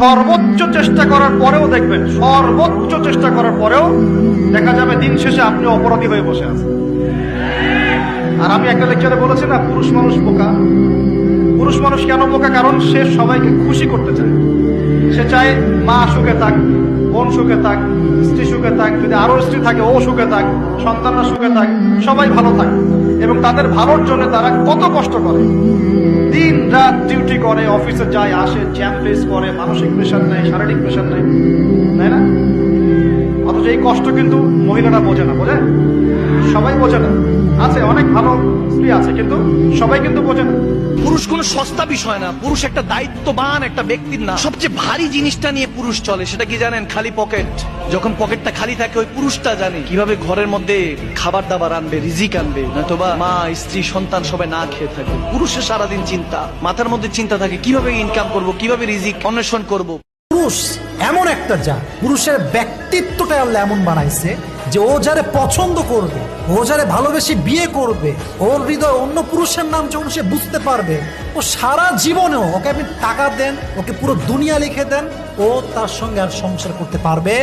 সর্বোচ্চ চেষ্টা করার পরেও দেখবেন, সর্বোচ্চ চেষ্টা করার পরেও দেখা যাবে দিন শেষে আপনি অপরাধী হয়ে বসে আছেন। আর আমি একটা লেকচারে বলেছি না, পুরুষ মানুষ বোকা। পুরুষ মানুষ কেন বোকা? কারণ সে সবাইকে খুশি করতে চায়। সে চায় মা সুখে থাক, বোন সুখে থাক, স্ত্রী সুখে থাক, যদি আরও স্ত্রী থাকে, ও সুখে থাক, সন্তানরা সুখে থাক, সবাই ভালো থাক। এবং তাদের ভালোর জন্য তারা কত কষ্ট করে। দিন রাত ডিউটি করে অফিসে যায়, আসে জ্যাম ফেস করে, মানসিক প্রেশার নেয়, শারীরিক প্রেশার নেয়। তাই না? এই কষ্ট কিন্তু মহিলারা বোঝে না, বোঝে? সবাই বোঝে না। আছে, অনেক ভালো স্ত্রী আছে, কিন্তু সবাই কিন্তু বোঝে না। পুরুষ কোনো সস্তা বিষয় না। পুরুষ একটা দায়িত্ববান একটা ব্যক্তির না। সবচেয়ে ভারী জিনিসটা নিয়ে পুরুষ চলে, সেটা কি জানেন? খালি পকেট। যখন পকেটটা খালি থাকে, ওই পুরুষটা জানে। কীভাবে ঘরের মধ্যে খাবার দাবার আনবে, রিজিক আনবে, নয়তোবা মা, স্ত্রী, সন্তান সবাই না খেয়ে থাকে। পুরুষের সারাদিন চিন্তা। মাথার মধ্যে চিন্তা থাকে, কীভাবে ইনকাম করব, কীভাবে রিজিক অন্বেষণ করব। পুরুষ এমন একটা যা পুরুষের ব্যক্তিত্বটা আল্লাহ এমন বানাইছে যে ও যারে পছন্দ করবে, ও যারে ভালোবেসে বিয়ে করবে, ওর হৃদয় অন্য পুরুষের নাম যখন সে বুঝতে পারবে, ও সারা জীবনেও ওকে আপনি টাকা দেন, ওকে পুরো দুনিয়া লিখে দেন, ও তার সঙ্গে আর সংসার করতে পারবে